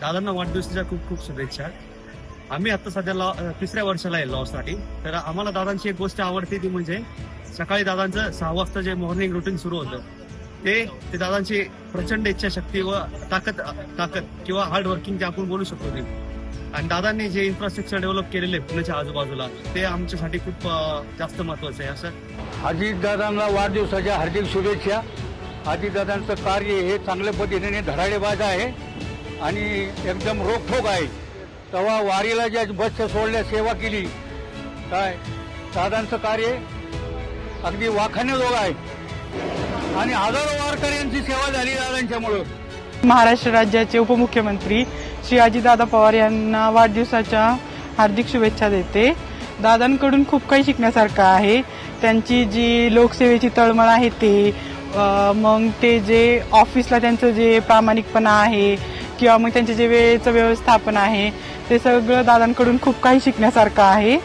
दादांना वाढदिवसाच्या खूप खूप शुभेच्छा. आम्ही आता सध्या लॉ तिसऱ्या वर्षाला आहे लॉसाठी तर आम्हाला दादांची एक गोष्ट आवडते ती म्हणजे सकाळी दादांचं सहा वाजता जे मॉर्निंग रुटीन सुरू होतं ते ते दादांची प्रचंड इच्छाशक्ती व ताकद ताकद किंवा हार्ड वर्किंग जे आपण बोलू शकतो ते. आणि दादांनी जे इन्फ्रास्ट्रक्चर डेव्हलप केलेले आहे पुण्याच्या आजूबाजूला ते आमच्यासाठी खूप जास्त महत्वाचं आहे असं. अजितदादांना वाढदिवसाच्या हार्दिक शुभेच्छा. अजितदादांचं कार्य हे चांगल्या पद्धतीने धडाडेबाज आहे. आणि एकदम रोखोक आहे. तेव्हा वारीला ज्या बसच्या सोडल्या सेवा केली. काय? दादांचं कार्य अगदी वाखाण्याजोग आहे. आणि हजारो वारकऱ्यांची सेवा झाली दादांच्यामुळं. महाराष्ट्र राज्याचे उपमुख्यमंत्री श्री अजितदादा पवार यांना वाढदिवसाच्या हार्दिक शुभेच्छा देते. दादांकडून खूप काही शिकण्यासारखं आहे. त्यांची जी लोकसेवेची तळमळ आहे ते मग ते जे ऑफिसला त्यांचं जे प्रामाणिकपणा आहे किंवा मग त्यांचे जे वेळेचं व्यवस्थापन आहे ते सगळं दादांकडून खूप काही शिकण्यासारखं आहे.